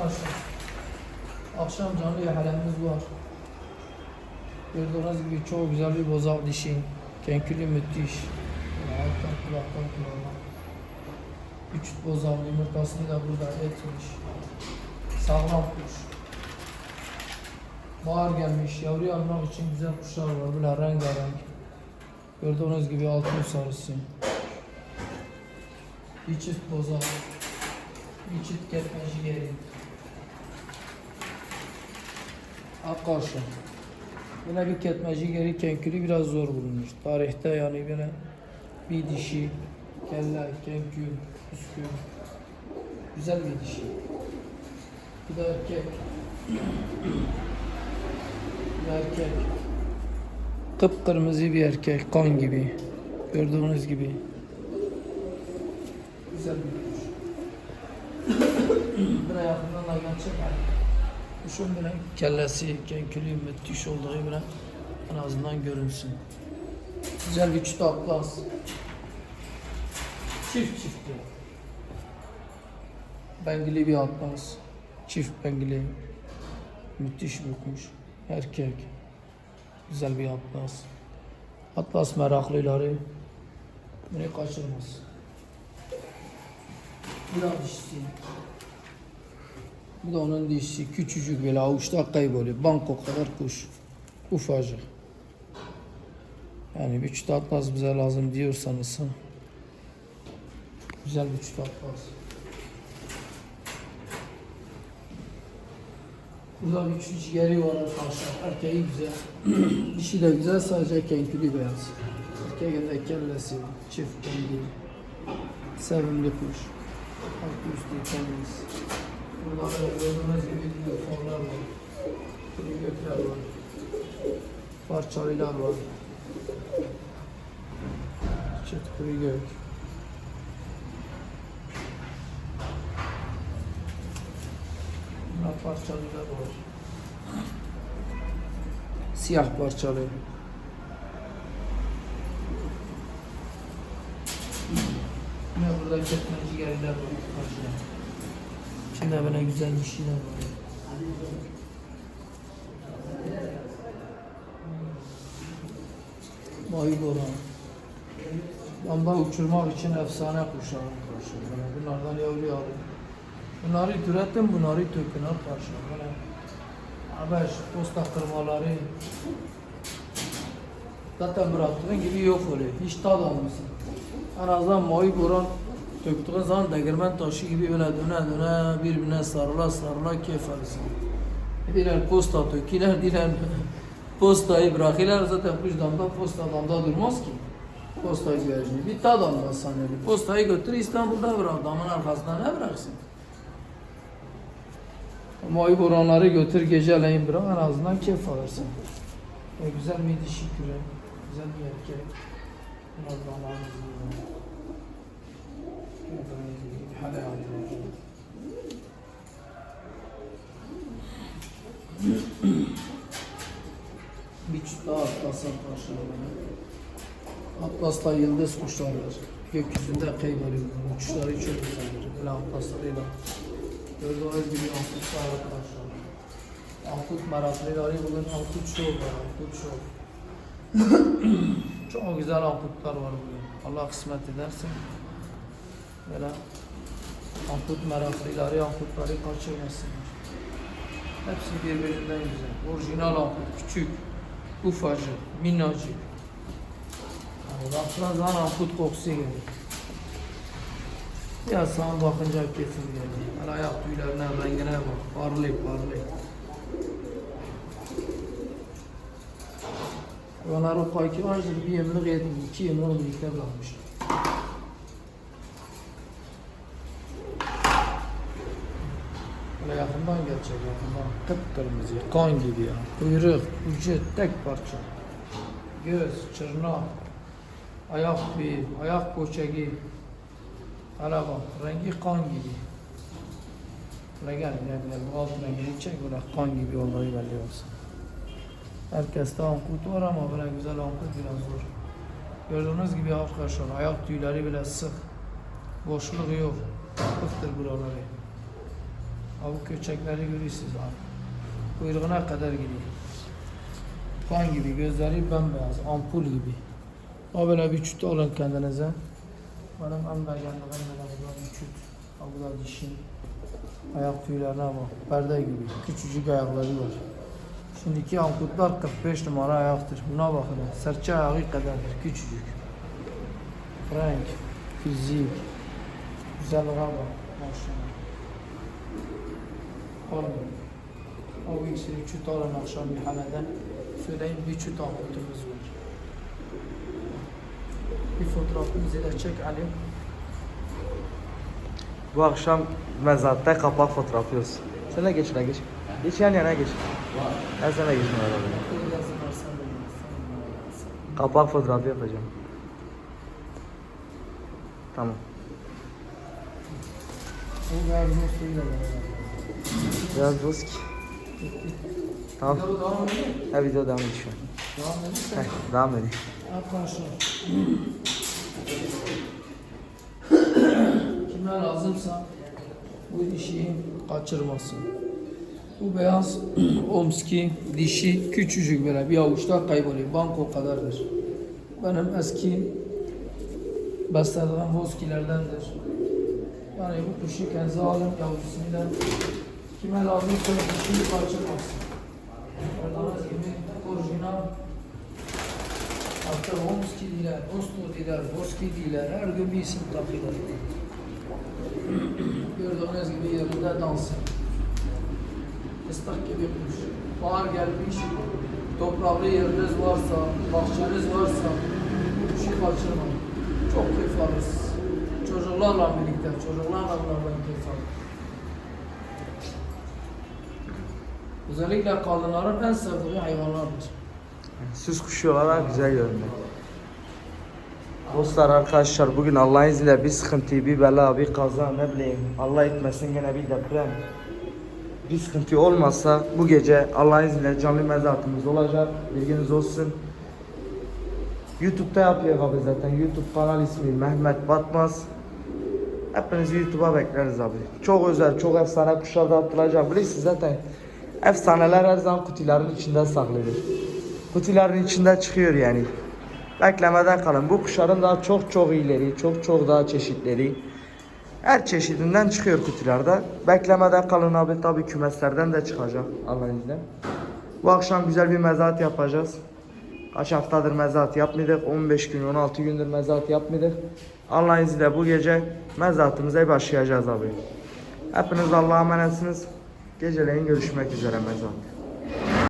arkadaşlar. Akşam canlı yahalemiz var. Gördüğünüz gibi çok güzel bir bozak dişi. Kenkülü müthiş. Alttan kulaktan kulağa. Üç bozak yumurtasını da burada etmiş. Sağlam kuş. Bahar gelmiş. Yavru almak için güzel kuşlar var. Böyle rengarenk. Gördüğünüz gibi altın sarısı. Bir çift bozak. Bir çift kertmeci geri. Ak karşı. Yine bir ketmeci geri kenkülü biraz zor bulunmuş. Tarihte yani böyle bir dişi, kelle, kenkül, püskül. Güzel bir dişi. Bir de erkek. Bir de erkek. Kıpkırmızı bir erkek, kan gibi. Gördüğünüz gibi. Güzel bir kuş. Buraya yakından da gerçek Kuşun böyle kellesi, kenkülü, müthiş olduğu bile en azından görünsün. Güzel bir çift atlas. Çift çifti. Bengili bir atlas. Çift bengili. Müthiş bir. Erkek. Güzel bir atlas. Atlas meraklıları bunu kaçırmaz. Bir daha dişisi. Bu da onun dişi. Küçücük böyle avuçta kayboluyor. Banko kadar kuş. Ufacık. Yani bir çift atlas bize lazım diyorsanız güzel bir çift atlas. Burada bir çift yeri var arkadaşlar. Erkeği güzel. Dişi de güzel sadece kenkülü beyaz. Erkeğin de kellesi çift rengi. Sevimli kuş. Altı üstü temiz. Burada da gördüğünüz gibi telefonlar var. Gökler var. Parçalılar var. Çıt kuru gök. Bunlar parçalılar var. Siyah parçalı. Yine burada ketmeci yerler var. Karşıda. İçinde böyle güzel bir şeyler var. Mavi boran. Damda uçurmak için efsane arkadaşlar. Böyle bunlardan yavru alın. Bunları türettim, bunları tökün arkadaşlar. Böyle haber, posta kırmaları. Zaten bıraktığın gibi yok oluyor. Hiç tad almıyorsun. En azından mavi boran Döktüğün zaman değirmen taşı gibi böyle döne döne birbirine sarıla sarıla keyif alırsın. Diler posta tökiler, diler postayı bırakırlar zaten kuş damda posta damda durmaz ki. Postayı güvercini bir tad almaz sanıyor. Postayı götür İstanbul'da bırak damın arkasında ne bıraksın? Mavi boranları götür geceleyin bırak en azından keyif alırsın. E, güzel bir dişi küre, güzel bir erkek. Hadi hadi. Bir çift daha atlasla karşılamaya. Atlasla yıldız kuşlardır. Gökyüzünde kayboluyor. Uçuşları çok güzeldir. Böyle atlaslarıyla. Gördüğünüz gibi altutlar arkadaşlar. Altut meraklıları bugün altut şov var. Altut şov. çok güzel altutlar var bugün. Allah kısmet ederse. Böyle amput meraklıları, amputları kaçırmasınlar. Hepsi birbirinden güzel. Orijinal amput, küçük, ufacık, minnacık. Yani baktığı zaman amput kokusu geliyor. Ya sana bakınca keyfim geliyor. Hele ayak tüylerine, rengine bak. Parlayıp parlayıp. Onlar o kayki vardır, bir yemlik yedim, iki yemlik birlikte bırakmışlar. Böyle gelecek yakından. Kıpkırmızı, kan gibi ya. Kuyruk, ucu tek parça. Göz, çırnak, ayak bir, ayak poçegi. Hala bak, rengi kan gibi. Böyle gel, gel, gel. Bu alt rengini çek, böyle kan gibi olmayı belli olsun. Herkeste ankut var ama böyle güzel ankut biraz zor. Gördüğünüz gibi arkadaşlar, ayak tüyleri bile sık. Boşluk yok. Kıftır buraları. Abi köçekleri görüyorsunuz abi. Kuyruğuna kadar gidiyor. Kan gibi, gözleri bembeyaz, ampul gibi. O böyle bir çüt alın kendinize. Benim en beğendiğim böyle bir çüt. Ha bu da dişi. Ayak tüylerine bak. Perde gibi. Küçücük ayakları var. Şimdiki amputlar 45 numara ayaktır. Buna bakın. Serçe ayağı kadardır. Küçücük. Renk, fizik, güzel bak. Maşallah. Alın. O ikisini çüt alın akşam haneden. Söyleyin bir çüt amputumuz var. Bir fotoğrafımızı da çek Ali. Bu akşam mezatta kapak fotoğrafı yapıyoruz. Sen de geç şuna geç. Geç yan yana geç. Ben sana da yazsın. Kapak fotoğrafı yapacağım. Tamam. Bu gayet dostuyla beraber. Biraz boz ki. Tamam. Ha video devam ediyor şu an. Heh, devam ediyor. Kime lazımsa bu dişi kaçırmasın. Bu beyaz omski dişi küçücük böyle bir avuçta kayboluyor. Banko kadardır. Benim eski beslediğim voskilerdendir. Yani bu kuşu kendinize alın yavrusuyla. Kime lazımsa. Gördüğünüz gibi orijinal Hatta Homski diler, Osto diler, Boski diler, her gün bir isim takıyorlar. Gördüğünüz gibi yerinde dans. Istak gibi kuş. Bahar gelmiş, topraklı yeriniz varsa, bahçeniz varsa, bu kuşu kaçırmayın. Çok keyif alırsınız. Çocuklarla birlikte, çocuklarla bunlardan keyif alın. Özellikle kadınların en sevdiği hayvanlardır. Süs kuşu olarak güzel görünüyor. Dostlar arkadaşlar bugün Allah'ın izniyle bir sıkıntı, bir bela, bir kaza ne bileyim Allah etmesin gene bir deprem. Bir sıkıntı olmazsa bu gece Allah'ın izniyle canlı mezatımız olacak. Bilginiz olsun. YouTube'da yapıyor abi zaten. YouTube kanal ismi Mehmet Batmaz. Hepinizi YouTube'a bekleriz abi. Çok özel, çok efsane kuşlar da atılacak. Bilirsiniz zaten efsaneler her zaman kutuların içinde saklıdır. Kutuların içinde çıkıyor yani. Beklemeden kalın. Bu kuşların daha çok çok iyileri, çok çok daha çeşitleri. Her çeşidinden çıkıyor kutularda. Beklemeden kalın abi tabii kümeslerden de çıkacak Allah'ın izniyle. Bu akşam güzel bir mezat yapacağız. Kaç haftadır mezat yapmadık. 15 gün, 16 gündür mezat yapmadık. Allah'ın izniyle bu gece mezatımıza başlayacağız abi. Hepiniz Allah'a emanetsiniz. Geceleyin görüşmek üzere mezat.